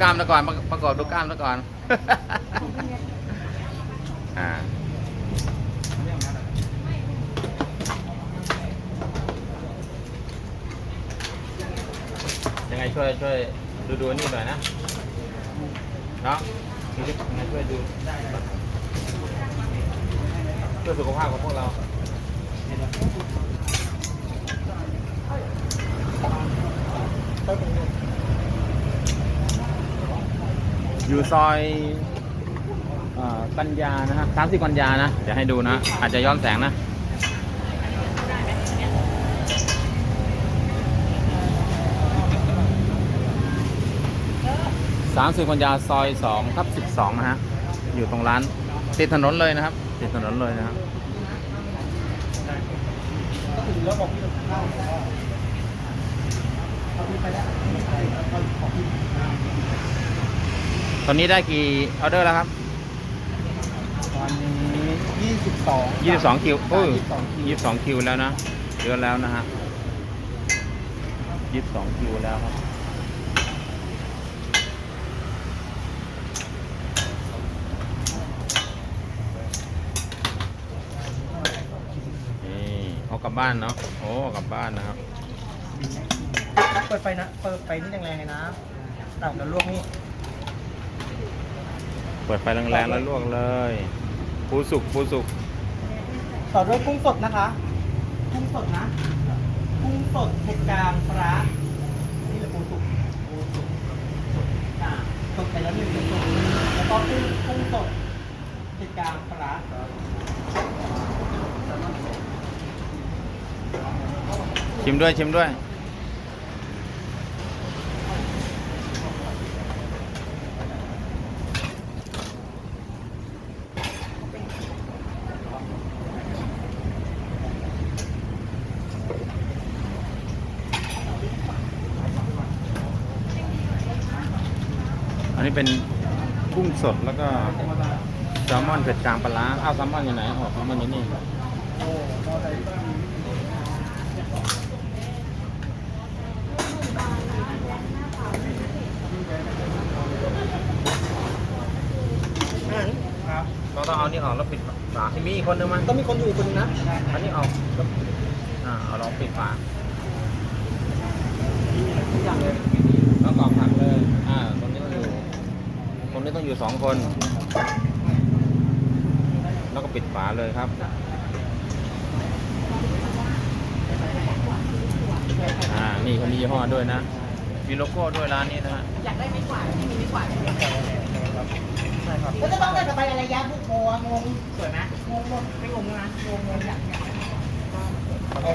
กล้ามซะก่อนประประกอบดูกล้ามซะก่อน อ่ายังไงช่วยช่วยดูดูนี่หน่อยนะเนาะยังไงช่วยดูเพื่อสุขภาพของพวกเราอยู่ซ อยเอ่อยกัญญานะฮะสามสิบกัญญานะ เดี๋ยวให้ดูนะ อาจจะย้อนแสงนะสามสิบกัญญาซอยสองทับสิบสองนะฮะ อยู่ตรงร้าน ติดถนนเลยนะครับ ติดถนนเลยนะครับ ตอนนี้ได้กี่ออเดอร์แล้วครับตอนนี้ยี่สิบสอง22คิวโอ้ยยี่สิบสองคิว22คิวแล้วนะเยอะแล้วนะฮะ22คิวแล้วครับนี่เอากลับบ้านเนาะ โอ้เอากลับบ้านนะครับ เปิดไฟนะ เปิดไฟนี่แรงๆเลยนะตับแล้วลวกนี่ เปิดไฟแรงๆแล้วลวกเลยปูสุกปูสุกต่อด้วยกุ้งสดนะคะ กุ้งสดนะ กุ้งสดเผ็ดกลางปลานี่แหละปูสุกปูสุกอ่าสดไปแล้วหนึ่งสดแล้วก็กุ้งกุ้งสดเผ็ดกลางปลาชิมด้วยชิมด้วย นนี้เป็นกุ้งสดแล้วก็แซลมอนเผ็ดกลางปลาร้าอ้าวแซลมอนอยู่ไหนอ๋อแซลมอนอยู่นี่โอ้ก็ได้ครับเราต้องเอานี่ออกแล้วปิดฝามีอีกคนนึงมั้ยต้องมีคนอยู่คนนึงนะอันนี้ออกแล้วอ่าเอาลองปิดฝา ทุกอย่างเลย แล้วกรอกผักเลย อ่า ตรงนี้ต้องอยู่ ตรงนี้ต้ องอยู่สองคน แล้วก็ปิดฝาเลยครับอ่านี่เขามียี่ห้อด้วยนะ มีโลโก้ด้วยร้านนี้นะฮะอยากได้ไม่กวาดที่มีไม่กวาดใช่ครับก็จะต้องได้สบายระยะบุกโมงงสวยไหมงงงไม่งงนะงงงอยากอยากเอา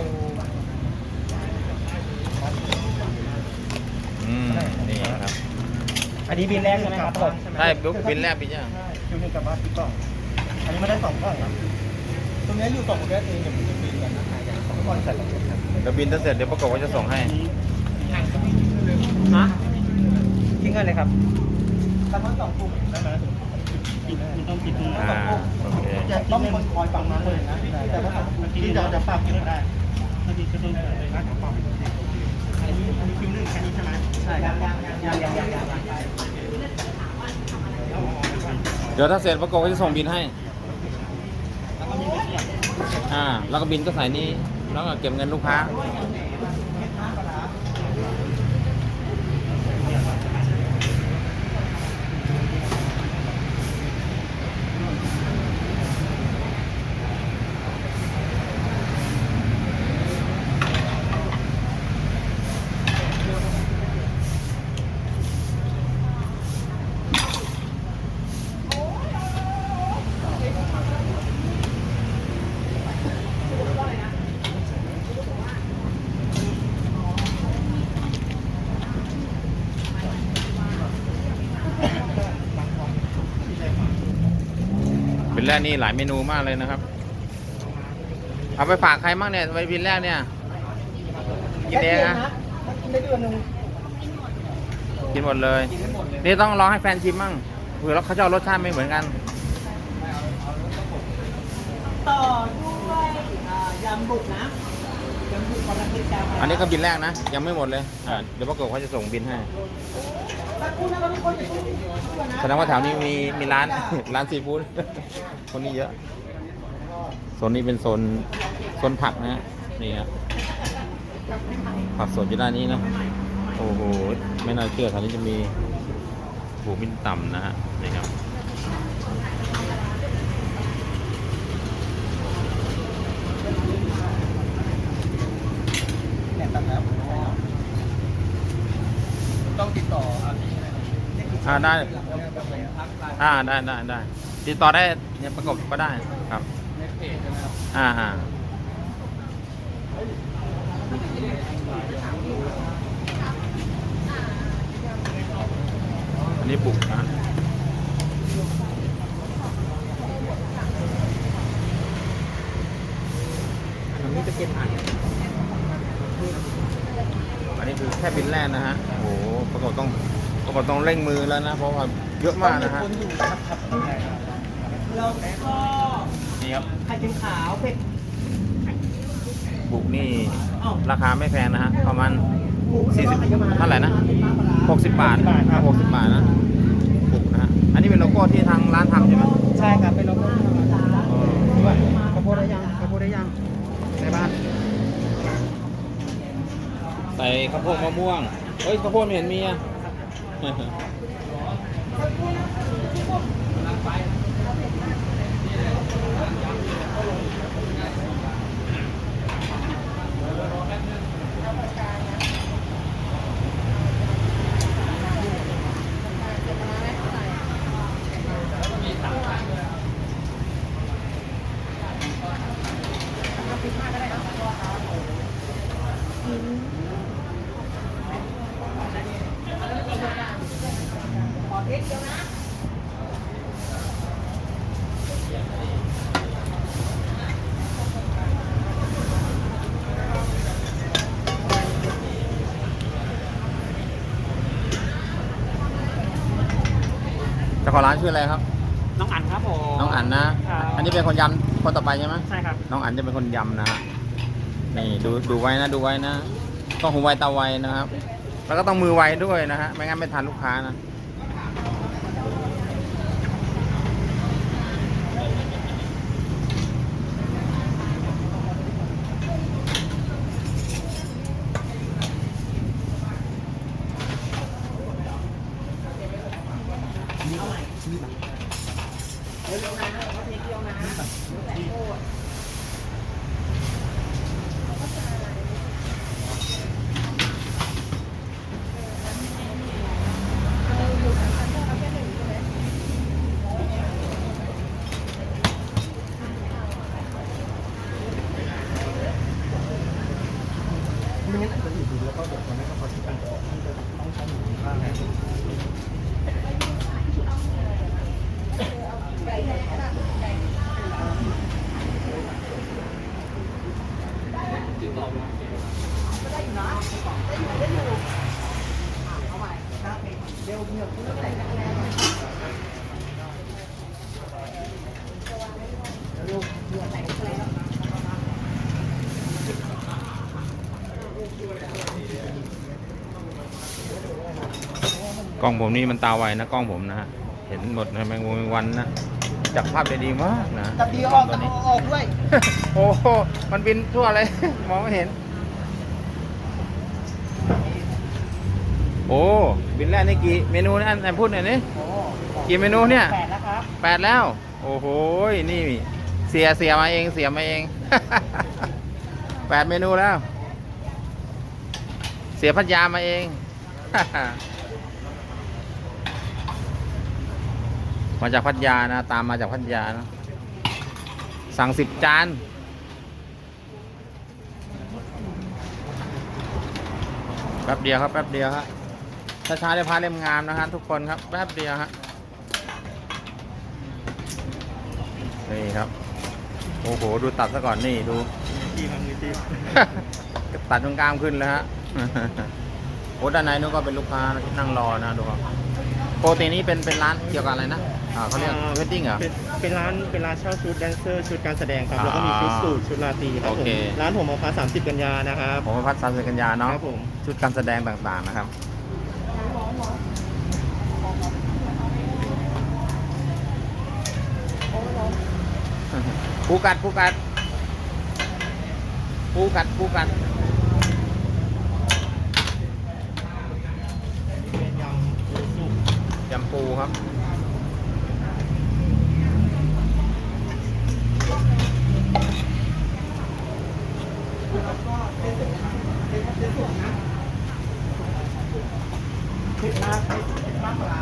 อืมนี่ครับ อันนี้บินแรกใช่ไหมครับผมใช่บุ๊กบินแรกบินยังคิวหนึ่งกับบ้านพี่กล่อง อันนี้ไม่ได้สองกล่องครับตรงนี้อยู่สองประเภทเองเดี๋ยวผมจะบินกันนะสองกล่องใส่สองกล่องครับเดี๋ยวบินถ้าเสร็จเดี๋ยวประกบว่าจะส่งให้ฮะทิ้งกันเลยครับตั้งไว้สองกลุ่มได้ไหมปิดมันต้องปิดตรงนั้นอ่าโอเคจะต้องมีคนคอยฟังมาเลยนะแต่ว่าที่เราจะปรับกินได้ถ้าดีก็ต้องเลยนะปรับอันนี้อันนี้คิวหนึ่งแค่นี้ใช่ไหม เดี๋ยวถ้าเสร็จประกบก็จะส่งบินให้ อ่า แล้วก็บินก็ใส่นี่ แล้วก็เก็บเงินลูกค้า แรกนี่หลายเมนูมากเลยนะครับ เอาไปฝากใครบ้างเนี่ยไปบินแรกเนี่ย กินเองนะกินได้เดือนหนึ่งกินหมดเลยกินได้หมดเลย นี่ต้องรอให้แฟนชิมมั่งเผื่อแล้วเขาจะเอารสชาติไม่เหมือนกัน ต่อด้วยอ่ายำบุกนะยำบุกคนละพริกกาอันนี้ก็บินแรกนะ ยังไม่หมดเลยอ่าเดี๋ยวประกบเขาจะส่งบินให้ แสดงว่าแถวนี้มีมีร้านร้านซีฟู้ดคนนี้เยอะโซนนี้เป็นโซนโซนผักนะฮะนี่ครับผักสดอยู่ด้านนี้นะโอ้โหไม่น่าเชื่อแถวนี้จะมีหมูบินต่ำนะฮะนี่ครับ เนี่ยตัดแล้วต้องติดต่อเอาที่ อ่าได้ อ่าได้ได้ได้ติดต่อได้เนี่ยประกบก็ได้ครับในเพจนะครับอ่าอ่าอันนี้บุกนะอันนี้จะเก็บอ่านอันนี้คือแค่บินแรกนะฮะโอ้โหประกบต้องประ กบต้องเร่งมือแล้วนะ เพราะว่าเยอะมากนะฮะคนอยู่ครับครับแล้วก็นี่ครับไข่เค็มขาวเผ็ดบุกนี่อ้าวราคาไม่แพงนะฮะประมาณหมูสี่สิบไข่เค็มเท่าไหร่นะปลาปลาร้า60 บาทอ่า60 บาทนะบุกนะฮะอันนี้เป็นโลโก้ที่ทางร้านทำใช่ไหมใช่ครับเป็นโลโก้ธรรมดาอ๋อข้าวโพดได้ยังข้าวโพดได้ยังในบ้านใส่ข้าวโพดมะม่วงเฮ้ยข้าวโพดไม่เห็นมีอะ Uh-huh. ของร้านชื่ออะไรครับ น้องอันครับผมน้องอั๋นนะ ครับอันนี้เป็นคนยำคนต่อไปใช่ไหมใช่ครับ น้องอั๋นจะเป็นคนยำนะฮะนี่ดูดูไว้นะดูไว้นะ ต้องหูไวตาไวนะครับ แล้วก็ต้องมือไวด้วยนะฮะไม่งั้นไม่ทันลูกค้านะ ไม่งั้นอาจจะอยู่ดีแล้วก็เดี๋ยวคนนี้ก็พอที่กันออกมันจะต้องใช้หมูข้างแล้ว กล้องผมนี่มันตาไวนะกล้องผมนะฮะเห็นหมดนะแมงมุมแมงวันนะจับภาพได้ดีมากนะจับดีกอล้ออกงตัวจับนี้ออกด้วยโอ้โหมันบินทั่วเลย มองไม่เห็น โอ้บินแรกนี่กี่เมนูนะอันไหนพูดหน่อยนี่โอ้กี่เมนูเนี่ยแปดแล้วครับแปดแล้ว โอ้โหนี่เสียเสียมาเองเสียมาเองแปดเมนูแล้ว เสียพัทยามาเอง มาจากพัทยานะ ตามมาจากพัทยานะ สั่งสิบจาน แป๊บเดียวครับ แป๊บเดียวครับช้าๆได้พาเล่มงามนะฮะทุกคนครับ แป๊บเดียวฮะนี่ครับ โอ้โห ดูตัดซะก่อนนี่ดูทีมันมีทีตัดตรงกลางขึ้นแล้วฮะโอ้ด้านในนู้นก็เป็นลูกค้าที่นั่งรอนะดูครับปกตินี้เป็นเป็นร้านเกี่ยวกับอะไรนะเอ่าเขาเรียกเวดดิ้งเหรอ เป็นเป็นร้านเป็นร้านเช่าชุดแดนเซอร์ชุดการแสดงครับอ่าแล้วก็มีชุดสูทชุดราตรีครับโอผมเค ร้านผมมาฟ้าสามสิบกันยานะครับผมพัฒน์สามสิบกันยาเนาะครับผมชุดการแสดงต่างๆนะครับปูกัดปูกัดปูกัดปูกัดเป็นยำปูสุกยำปูครับ แล้วก็เส้นสุกนะเส้นเส้นสุกนะเผ็ดมากเผ็ดมากปลาร้า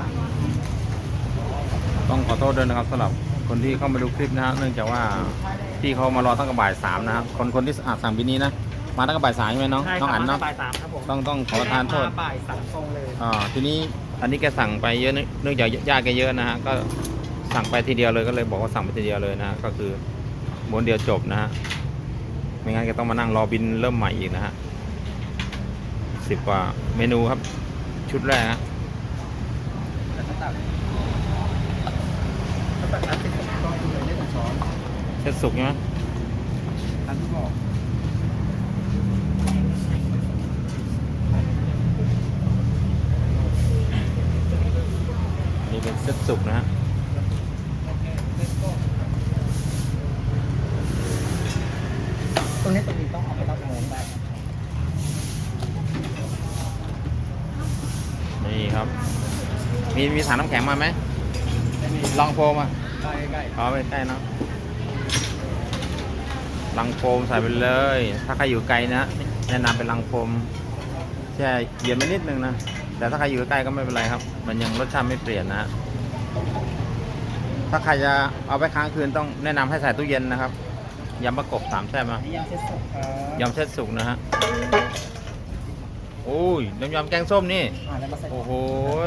ต้อง ขอโทษด้วยนะครับสำหรับคนที่เข้ามาดูคลิปนะฮะเนื่องจากว่าที่เขามารอตั้งแต่บ่ายสามนะครับคนคนที่อะสั่งบินนี้นะมาตั้งแต่บ่ายสามใช่ไหมน้องใช่คน้รัองอันเนาะบ่ายสามครับผมต้องต้องขอประทานโทษมาบ่ายสามตรงเลยอ่าทีนี้อันนี้แกสั่งไปเยอะเนื่องเนื่องจากญาติแกเยอะนะฮะก็สั่งไปทีเดียวเลยก็เลยบอกว่าสั่งไปทีเดียวเลยนะฮะก็คือม้วนเดียวจบนะฮะไม่งั้นแกต้องมานั่งรอบินเริ่มใหม่อีกนะฮะสิบกว่าเมนูครับชุดแรกฮะ แล้วก็ตักถ้าตักน้ำเส้นสุกก็คือเลยได้หนึ่งช้อน เส้นสุกใช่ไหมอันที่บอกอันนี้เป็นเส้นสุกนะฮะตรงนี้ตรงนี้ต้องเอาไปรับโมงได้นี่ครับ มีมีถังน้ำแข็งมาไหมลองโฟมอะใกล้ใกล้เอาไปใกล้เนาะ ลังโฟมใส่ไปเลย ถ้าใครอยู่ไกลนะแนะนำเป็นลังโฟมแช่เย็นไปนิดนึงนะแต่ถ้าใครอยู่ใกล้ก็ไม่เป็นไรครับ มันยังรสชาติไม่เปลี่ยนนะฮะถ้าใครจะเอาไปค้างคืนต้องแนะนำให้ใส่ตู้เย็นนะครับยำประกบสามแซ่บนะนี่ยำเส้นสุกครับยำเส้นสุกนะฮะโอ้ยน้ำยำแกงส้มนี่อ่าแล้วมาใส่โอ้โห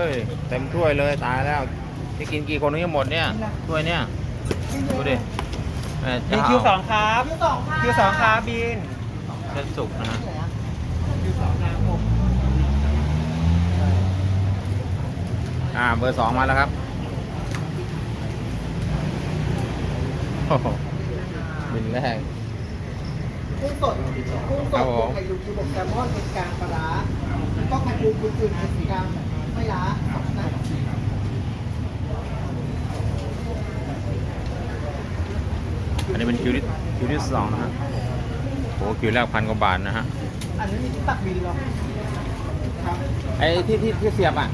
ยเต็มถ้วยเลยตายแล้วที่กินกี่คนถึงจะหมดเนี่ยถ้วยเนี่ยดูดิ แม่มีเจ้าคิวสองครับคิวสองค่ะคิวสองครับบินเส้นสุกนะฮะคิวสองครับผมอ่าเบอร์สองมาแล้วครับโอ้โหบินแรก กุ้งสดกุ้งสครัดบผมไข่ลูกคิวบกแซลมอนเป็นกลางปลาร้าแล้วก็ไข่ปูกุนกุนเป็นกลางไม่ล้า นะอันนี้เป็นคิวที่คิวที่สองนะฮะโอ้คิวแรกพันกว่าบาทนะฮะอันนี้มีที่ตักบินเหรอครับไอ้ที่ที่ที่เสียบอะ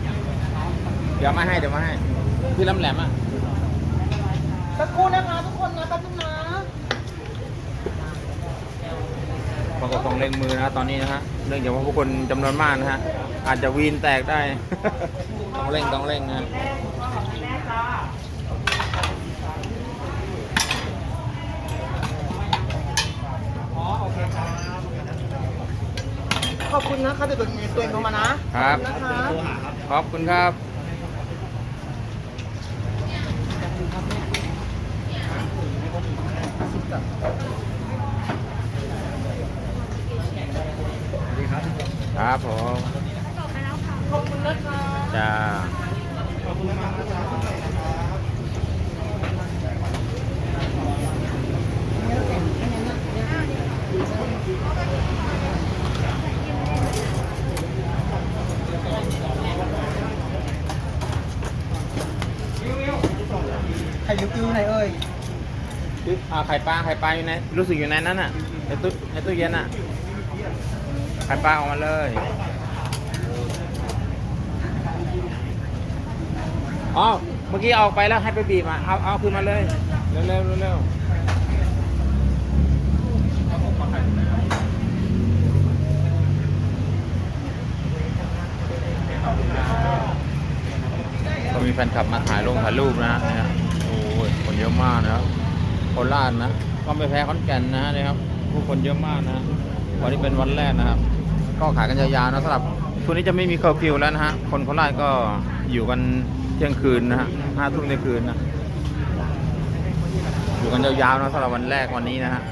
เดี๋ยวมาให้เดี๋ยวมาให้ที่ลำแหลมอะสักครู่นะคะทุกคนนะแป๊บนึงนะปรากฏต้องเร่งมือนะฮะตอนนี้นะฮะเนื่องจากว่าผู้คนจำนวนมากนะฮะอาจจะวีนแตกได้ ต้องเร่งต้องเร่งนะฮะ อ๋อโอเคครับ ขอบคุณนะคะเดี๋ยวตัวตัวเองโทรมานะครับ นะคะขอบคุณครับดีครับครับผม ขอบคุณนะคะ จ้า ขอบคุณมากนะครับ ไข่ยุกิ้วไหนเอ่ย อ่าไข่ ปลาไข่ปลาอยู่ในรู้สึกอยู่ในนั้นอะในตู้ในตู้เย็นอะไข่ปลาออกมาเลยอ๋อเมื่อกี้ออกไปแล้วให้ไปบีบอะเอาเอาคืนมาเลยเร็วเร็วเร็วเร็วก็มีแฟนคลับมาถ่ายลงถ่ายรูปนะฮะเนี่ยโอ้ยคนเยอะมากนะครับ โคราชนะก็ไม่แพ้ขอนแก่นนะฮะครับผู้คนเยอะมากนะฮะวันนี้เป็นวันแรกนะครับ ก็ขายกันยาวๆนะสำหรับช่วงนี้จะไม่มีเคอร์ฟิวแล้วนะฮะคนโคราชก็อยู่กันเที่ยงคืนนะฮะห้าทุ่มเที่ยงคืนนะอยู่กันยาวๆนะสำหรับวันแรกวันนี้นะฮะ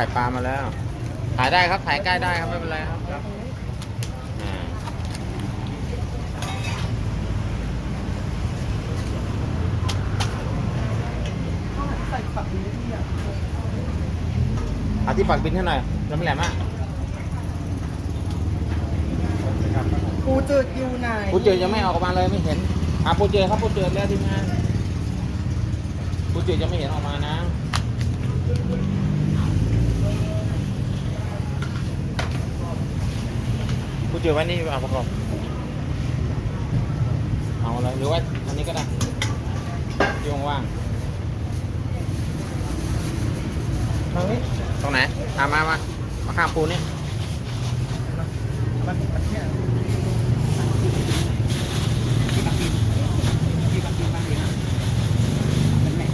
ข่ปลามาแล้วถ่ายได้ครับถ่ายใกล้ได้ครับไม่เป็นไรครับอ่าใส่ปักนี้ที่อะเอาที่ปักบินให้หน่อยแล้วไม่แหลมอะปูจืดอยู่ไหนปูเจอยังไม่ออกมาเลยไม่เห็นอะปูเจอครับปูเจอแล้วทีมงานปูเจอยังไม่เห็นออกมานะ ปู เจอไว้นี่เอาประกอบ เอาอะไรหรือว่าอันนี้ก็ได้โยงว่างเฮ้ยตรงไหนอะมามามาข้ามปูนี่มันมันเนี่ยที่ปักบินที่ปักบินปักบินอะเป็นแหม่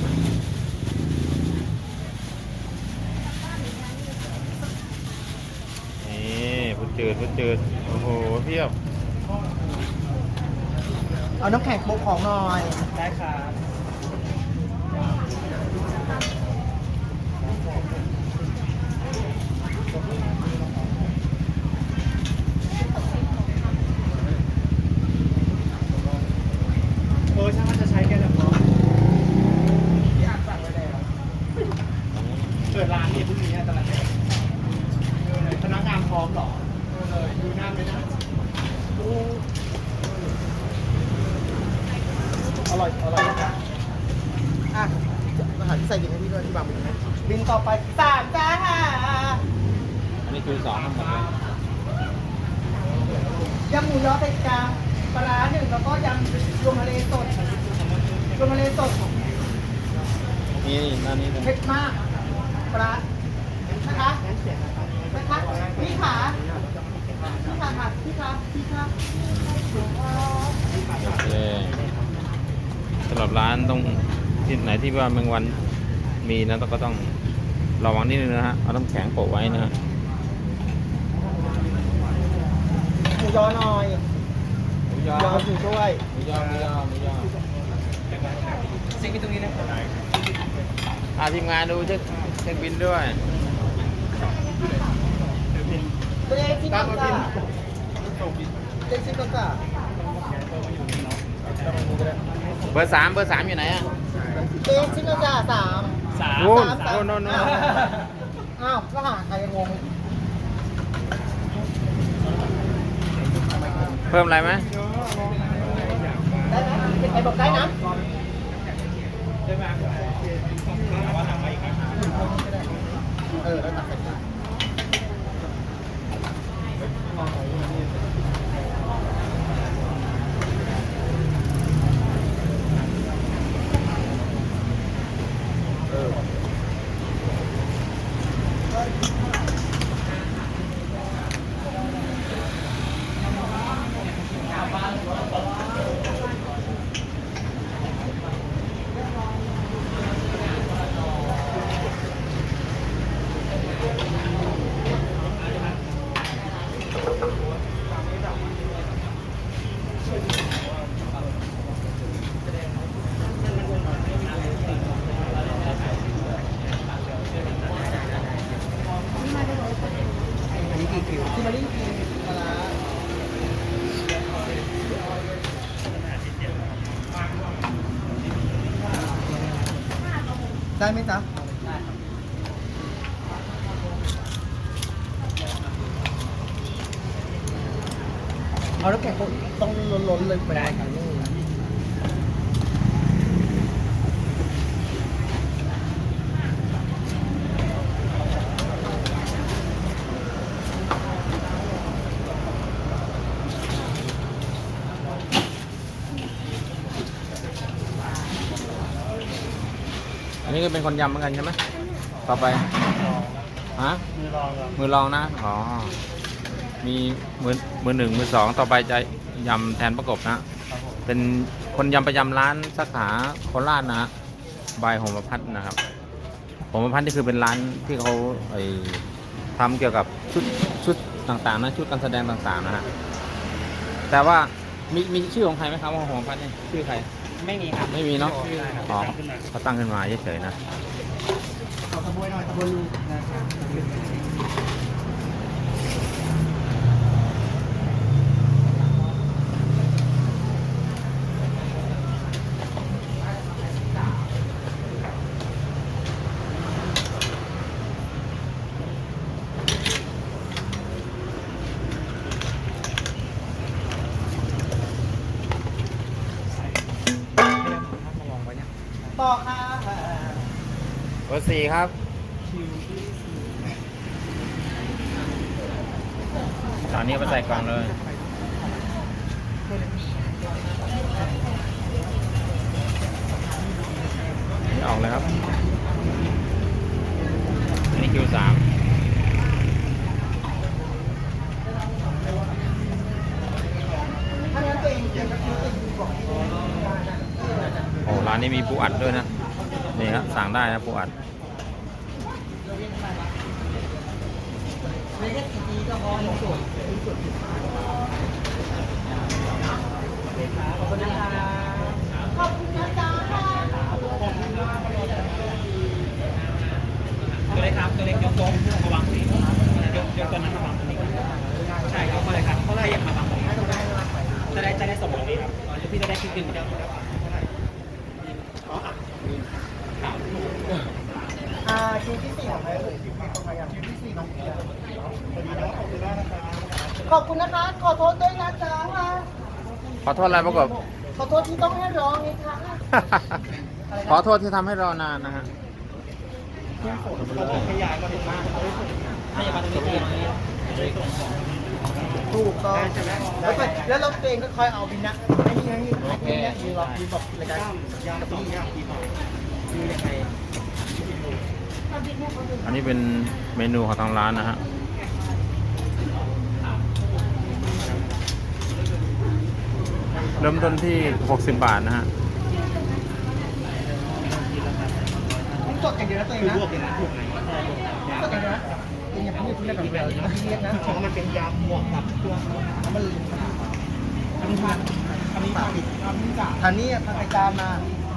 นี่ปูเจอปู เจอโอ้โหเพียบ เอาน้ำแข็งโปะของหน่อย ได้ครับเออช่างมันจะใช้แค่แบบนี้ที่อ่านสั่งไว้แล้วเปิดร้านนี่พรุ่งนี้ตลาดพนักงานพร้อมเหรอ เออดูหน้าไม่ได้ดู อ ร่อย อร่อยอะอาหารที่ใส่กินให้พี่ด้วยที่บางบินบินต่อไปสามจ้าค่ะอันนี้คือสองทั้งหมดเลยยำหมูยอเป็ดกลางปลาร้าหนึ่งแล้วก็ยำรวมทะเลสดรวมทะเลสดนี่นี่ด้านนี้เลยเผ็ดมากปลาร้านะคะนะคะพี่ขาพี่ขาค่ะพี่ขาพี่ขา โอเค สำหรับร้านตรงที่ไหนที่ว่าแมงวันมีนะก็ต้องระวังนิดนึงนะฮะเอาน้ำแข็งโปะไว้นะฮะหมูยอหน่อยหมูหยมูอยออยู่ด้วยหมูยอหมูยอหมูยอเช็คไปตรงนี้นะอ่าทีมงานดูเช็คเช็คบินด้วยตัวเองที่ต้องการเจ๊ชิโกกะเบอร์สามเบอร์สามอยู่ไหนอะเจ๊ชิโกกะสามสามโน่นสามสามโน่นโน่นโน่นอ้าวก็หาใครยังงงเพิ่มอะไรไหมได้ไหมใครบอกได้นะเออแล้วตัดใส่จานอันนี้กี่คิวที่มาดิ้งกินปลาร้า ได้ไหมจ๊ะได้ครับเอาแล้วแกะต้องล้นๆเลยไปได้ครับ อันนี้ ก็เป็นคนยำเหมือนกันใช่ไหมต่อไปฮะมือรองครับมือรองนะอ๋อมีมือมือหนึ่งมือสองต่อไปจะยำแทนประกบนะครับผมเป็นคนยำประจำร้านสาขาโคราชนะฮะบายหมพัฒน์นะครับหมพัฒน์นี่คือเป็นร้านที่เขาไอ้ทำเกี่ยวกับชุดชุดต่างๆนะชุดการแสดงต่างๆนะฮะแต่ว่ามีมีชื่อของใครไหมครับว่าหมพัฒน์นี่ชื่อใคร ไม่มีครับไม่มีเนาะใช่ครับอ๋อตั้งขึ้นมาเขาตั้งขึ้นมาเฉยๆนะขอตะบวยหน่อยตะบวยลูกนะครับ สี่ครับตอนนี้เอาไปใส่กล่องเลยนี่ออกเลยครับ อันนี้คิวสามโอ้ร้านนี้มีปูอัดด้วยนะ นี่ครับสั่งได้นะปูอัด ไม่ได้กี่ปีก็พอหนึ่งส่วนหนึ่งส่วนขอบคุณนะคะขอบคุณนะจ๊ะ ตัวเล็กครับตัวเล็กยกโต๊ะมาวางตรงนี้ยกยกตัวนั้นมาวางตรงนี้ใช่ยกมาเลยครับเพราะอะไรอยากมาวางตรงนี้จะได้จะได้สมบูรณ์นี้ครับพี่จะได้คลิกดึงเดียวอ๋ออะข่าว อ่าคิวที่สี่ของใครเอ่ยคิวที่สี่น้องเกียร์สวัสดีน้องขอบคุณมากนะคะขอบคุณนะคะ ขอโทษด้วยนะจ๊ะขอโทษอะไรประกบขอโทษที่ต้องให้ร้องนี่ค่ะขอโทษที่ทำให้รอนานนะฮะขยายมาถึงมากขยายมาตรงนี้ตรงนี้ถูกต้องแล้วก็แล้วเราตัวเองก็คอยเอาบินนะไอ้นี่ไอ้นี่ไอ้นี่มีบอกมีบอกรายการย่างสองย่างกี่บอกดูยังไง อันนี้เป็นเมนูของทางร้านนะฮะเริ่มต้นที่ 60 บาทนะฮะจดอย่างเดียวนะตัวเองนะรวบอย่างนั้นถูกไหมจดอย่างเดียวนะเองอย่าพูดพูดแบบแบบนะเรียกนะเพราะมันเป็นยำหมวกกับเครื่องมันอันนี้ทานนี้ทานทานนี่จ้ะทางนี้ทางใส่จานมา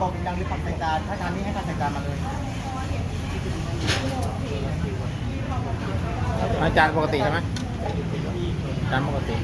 บอกดังหรือปักใส่จานถ้าทางนี้ให้ทางใส่จานมาเลย อาจารย์ปกติใช่ไหมจานปกติ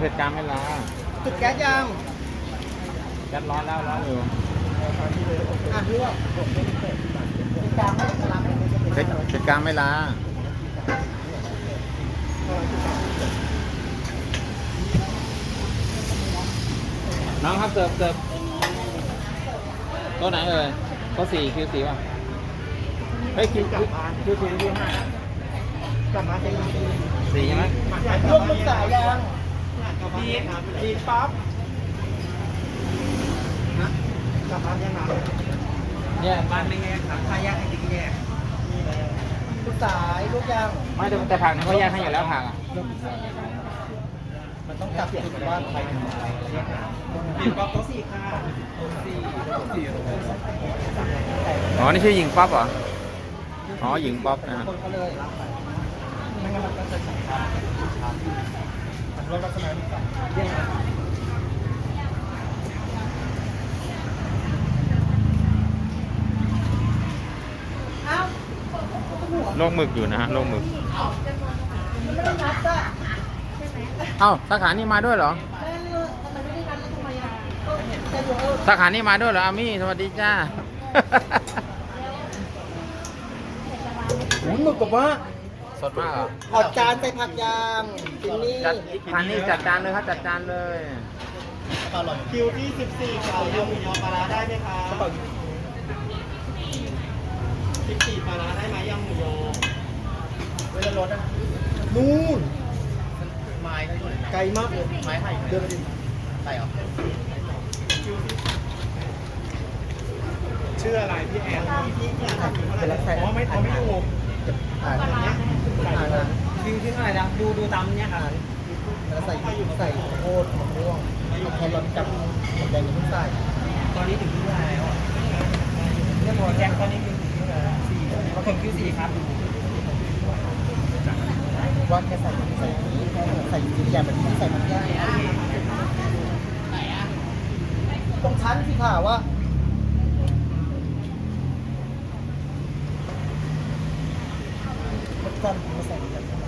เผ็ดกลางไม่ลาจุดแก๊สยังแก๊สร้อนแล้วร้อนอยู่อะลวกเป็นกลางไม่ได้กลางไม่ได้เผ็ดเผ็ดกลางไม่ลาน้องครับเสิร์ฟเสิร์ฟโต๊ะไหนเอ่ยโต๊ะสี่คิวสี่ป่ะเฮ้ยคิวคิวคิวสี่คิวห้ากลับมาเป็นสี่ใช่ไหมลวกลูกสายยัง ดีดีปั๊บนะกลับบ้านยังไงเนี่ยบ้านไม่แยกครับถ้าแยกให้ติ๊กแยกลูกสายลูกยังไม่แต่แต่ผักเนี่ยเขาแยกให้อยู่แล้วผักอะมันต้องจับจุดว่าใครทำอะไรแยกหาดีปั๊บโต๊ะสี่ค่ะโต๊ะสี่โต๊ะสี่อ๋อ นี่ชื่อหญิงป๊อปเหรอ อ๋อหญิงป๊อปนะฮะคนเขาเลยรับไปไม่งั้นมันก็จะใส่ชามชามมัน รวมลักษณะนี้กันแยกหาโลกหมึกอยู่นะฮะโลกหมึกไม่ได้นัดอะเอ้าสาขานี่มาด้วยเหรอทำไมไม่ได้นัดแล้วทำไมอะก็เห็นแต่อยู่เออสาขานี่มาด้วยเหรออามี่สวัสดีจ้าหูหมึกกับว่า สดมากเหรอขอจานใส่ผักยางกินนี่จัดทานนี่จัดจานเลยครับจัดจานเลยไปอร่อยคิวที่สิบสี่ค่ะยำหมูยอปลาร้าได้ไหมคะกระเป๋าสิบสี่ปลาร้าได้ไหมยำหมูยอเวลารถอะนู่นไม้ไกลมากเลยไม้ไผ่เดินไปดิไปเหรอชื่ออะไรพี่แอนพี่พี่อ่านเป็นลักษณะอ๋อไม่เขาไม่ดูอ่านอย่างเงี้ยอ่านนะชื่อชื่ออะไรนะดูดูตามเนี้ยค่ะแล้วใส่ใส่ข้าวโพดมะม่วงแครอทกับหอมแดงยังไม่ใส่ตอนนี้ถึงที่เท่าไหร่แล้วอะเรียบร้อยแจ็คตอนนี้คือถึงที่เท่าไหร่แล้วสี่มาถึงคิวสี่ครับว่าแค่ใส่ใส่นี้แค่ใส่สีอย่างแบบนี้ใส่มันย่างตรงชั้นสิค่ะว่ามันกันมาใส่กันทำไม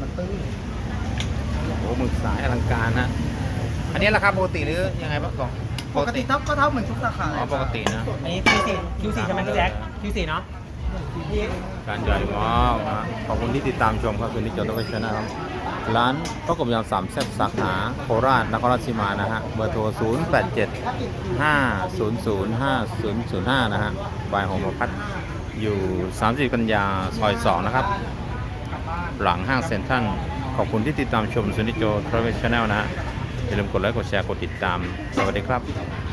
มันตื้น โอ้หมึกสายอลังการฮะ อั นนี้ราคาปกติหรือยังไงบ้างกล่องปกติเท่าก็เท่าเหมือนทุกสาขาอ๋อปกตินะอันนี้คิวสี่คิวสี่ใช่ไหมพี่แจ็คคิวสี่เนาะการใหญ่มากนะขอบคุณที่ติดตามชมครับสุนิจโจทย์วิชนะครับร้านประกบยำสามแซ่บสาขาโคราชนครราชสีมานะฮะเบอร์โทร 0 8 7ถ้าติดอยู่5 0 0 5 0 0 5 นะฮะบายโฮมพัทอยู่ 30 กันยาซอย 2 นะครับ หลังห้างเซ็นทรัลขอบคุณที่ติดตามชมสุนิจโจทย์วิชนะนะฮะ อย่าลืมกดไลค์กดแชร์กดติดตาม สวัสดีครับ